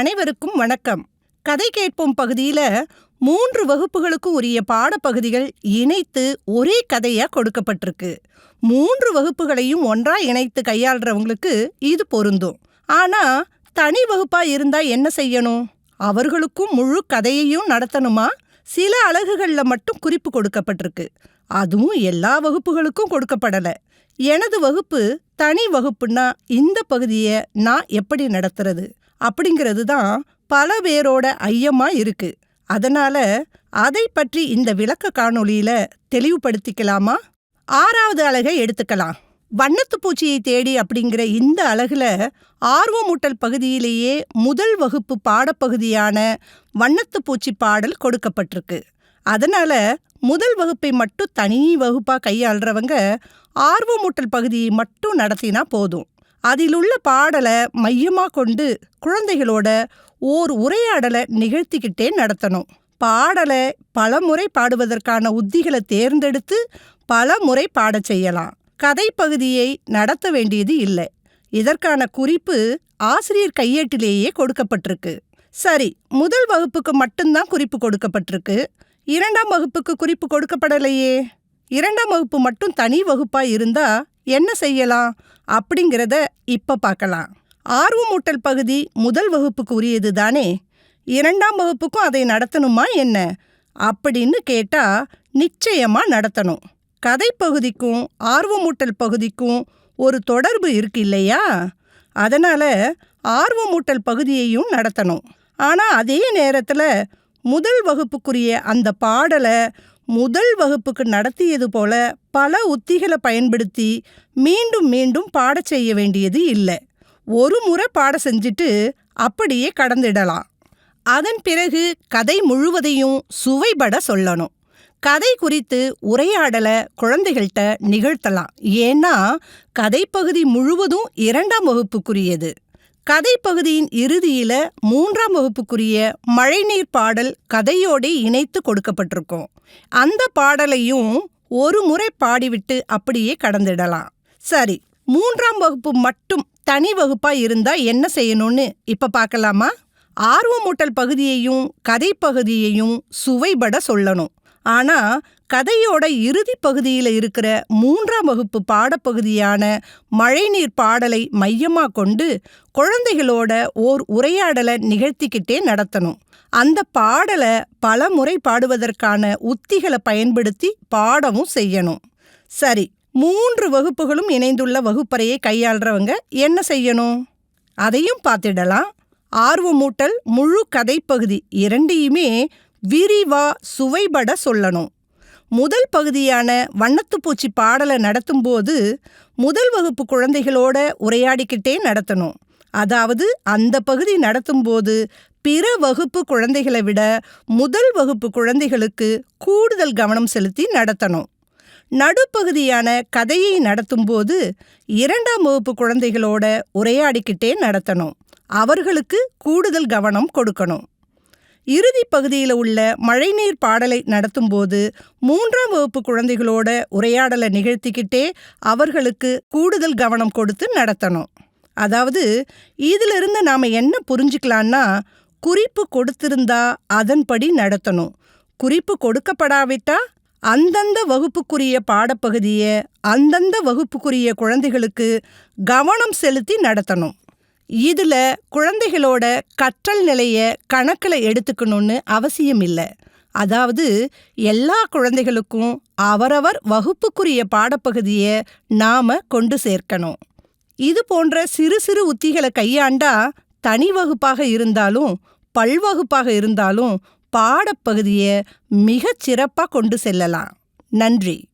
அனைவருக்கும் வணக்கம். கதை கேட்போம் பகுதியில மூன்று வகுப்புகளுக்கும் உரிய பாடப்பகுதிகள் இணைத்து ஒரே கதையா கொடுக்கப்பட்டிருக்கு. மூன்று வகுப்புகளையும் ஒன்றா இணைத்து கையாளுறவங்களுக்கு இது பொருந்தும். ஆனா தனி வகுப்பா இருந்தா என்ன செய்யணும்? அவர்களுக்கும் முழு கதையையும் நடத்தணுமா? சில அலகுகள்ல மட்டும் குறிப்பு கொடுக்கப்பட்டிருக்கு. அதுவும் எல்லா வகுப்புகளுக்கும் கொடுக்கப்படல. எனது வகுப்பு தனி வகுப்புன்னா இந்த பகுதியை நான் எப்படி நடத்துறது? அப்படிங்கிறது தான் பல பேரோட ஐயமா இருக்கு. அதனால அதை பற்றி இந்த விளக்க காணொலியில தெளிவுபடுத்திக்கலாமா? ஆறாவது அலகை எடுத்துக்கலாம். வண்ணத்து பூச்சியை தேடி அப்படிங்கிற இந்த அலகுல ஆர்வமூட்டல் பகுதியிலேயே முதல் வகுப்பு பாடப்பகுதியான வண்ணத்து பூச்சி பாடல் கொடுக்கப்பட்டிருக்கு. அதனால முதல் வகுப்பை மட்டும் தனி வகுப்பா கையாளுறவங்க ஆர்வமூட்டல் பகுதியை மட்டும் நடத்தினா போதும். அதிலுள்ள பாடலை மையமா கொண்டு குழந்தைகளோட ஓர் உரையாடலை நிகழ்த்திக்கிட்டே நடத்தணும். பாடலை பலமுறை பாடுவதற்கான உத்திகளை தேர்ந்தெடுத்து பல முறை பாடச் செய்யலாம். கதை பகுதியை நடத்த வேண்டியது இல்லை. இதற்கான குறிப்பு ஆசிரியர் கையேட்டிலேயே கொடுக்கப்பட்டிருக்கு. சரி முதல் வகுப்புக்கு மட்டும்தான் குறிப்பு கொடுக்கப்பட்டிருக்கு. இரண்டாம் வகுப்புக்கு குறிப்பு கொடுக்கப்படலையே. இரண்டாம் வகுப்பு மட்டும் தனி வகுப்பா இருந்தா என்ன செய்யலாம் அப்படிங்கிறத இப்ப பார்க்கலாம். ஆர்வமூட்டல் பகுதி முதல் வகுப்புக்கு உரியது தானே? இரண்டாம் வகுப்புக்கும் அதை நடத்தணுமா என்ன? அப்படின்னு கேட்டா நிச்சயமா நடத்தணும். கதை பகுதிக்கும் ஆர்வமூட்டல் பகுதிக்கும் ஒரு தொடர்பு இருக்கு இல்லையா? அதனால ஆர்வமூட்டல் பகுதியையும் நடத்தணும். ஆனா அதே நேரத்துல முதல் வகுப்புக்குரிய அந்த பாடலை முதல் வகுப்புக்கு நடத்தியது போல பல உத்திகளை பயன்படுத்தி மீண்டும் மீண்டும் பாடச் செய்ய வேண்டியது இல்லை. ஒரு முறை பாட செஞ்சுட்டு அப்படியே கடந்திடலாம். அதன் பிறகு கதை முழுவதையும் சுவைபட சொல்லணும். கதை குறித்து உரையாடலை குழந்தைகள்கிட்ட நிகழ்த்தலாம். ஏன்னா கதைப்பகுதி முழுவதும் இரண்டாம் வகுப்புக்குரியது. கதை பகுதியின் இறுதியில மூன்றாம் வகுப்புக்குரிய மழைநீர் பாடல் கதையோடு இணைத்து கொடுக்கப்பட்டிருக்கும். அந்த பாடலையும் ஒரு முறை பாடிவிட்டு அப்படியே கடந்திடலாம். சரி மூன்றாம் வகுப்பு மட்டும் தனி வகுப்பா இருந்தா என்ன செய்யணும்னு இப்ப பார்க்கலாமா ஆர்வமூட்டல் பகுதியையும் கதை பகுதியையும் சுவைபட சொல்லணும். ஆனா கதையோட இறுதி பகுதியில் இருக்கிற மூன்றாம் வகுப்பு பாடப்பகுதியான மழைநீர் பாடலை மையமா கொண்டு குழந்தைகளோட ஓர் உரையாடலை நிகழ்த்திக்கிட்டே நடத்தணும். அந்த பாடலை பல முறை பாடுவதற்கான உத்திகளை பயன்படுத்தி பாடவும் செய்யணும். சரி மூன்று வகுப்புகளும் இணைந்துள்ள வகுப்பறையை கையாளுறவங்க என்ன செய்யணும்? அதையும் பார்த்திடலாம். ஆர்வமூட்டல் முழு கதைப்பகுதி இரண்டையுமே விரிவா சுவைபட சொல்லணும். முதல் பகுதியான வண்ணத்துப்பூச்சி பாடலை நடத்தும்போது முதல் வகுப்பு குழந்தைகளோட உரையாடிக்கிட்டே நடத்தணும். அதாவது அந்த பகுதி நடத்தும்போது பிற வகுப்பு குழந்தைகளை விட முதல் வகுப்பு குழந்தைகளுக்கு கூடுதல் கவனம் செலுத்தி நடத்தணும். நடுப்பகுதியான கதையை நடத்தும்போது இரண்டாம் வகுப்பு குழந்தைகளோட உரையாடிக்கிட்டே நடத்தணும். அவர்களுக்கு கூடுதல் கவனம் கொடுக்கணும். இறுதி பகுதியில் உள்ள மழைநீர் பாடலை நடத்தும்போது மூன்றாம் வகுப்பு குழந்தைகளோட உரையாடலை நிகழ்த்திக்கிட்டே அவர்களுக்கு கூடுதல் கவனம் கொடுத்து நடத்தணும். அதாவது இதிலிருந்து நாம் என்ன புரிஞ்சுக்கலான்னா குறிப்பு கொடுத்திருந்தா அதன்படி நடத்தணும். குறிப்பு கொடுக்கப்படாவிட்டா அந்தந்த வகுப்புக்குரிய பாடப்பகுதியை அந்தந்த வகுப்புக்குரிய குழந்தைகளுக்கு கவனம் செலுத்தி நடத்தணும். இதுல குழந்தைகளோட கற்றல் நிலைய கணக்கில் எடுத்துக்கணும்னு அவசியம் இல்லை அதாவது எல்லா குழந்தைகளுக்கும் அவரவர் வகுப்புக்குரிய பாடப்பகுதியை நாம கொண்டு சேர்க்கணும். இது போன்ற சிறு சிறு உத்திகளை கையாண்டா தனி வகுப்பாக இருந்தாலும் பல்வகுப்பாக இருந்தாலும் பாடப்பகுதியை மிகச் சிறப்பாக கொண்டு செல்லலாம். நன்றி.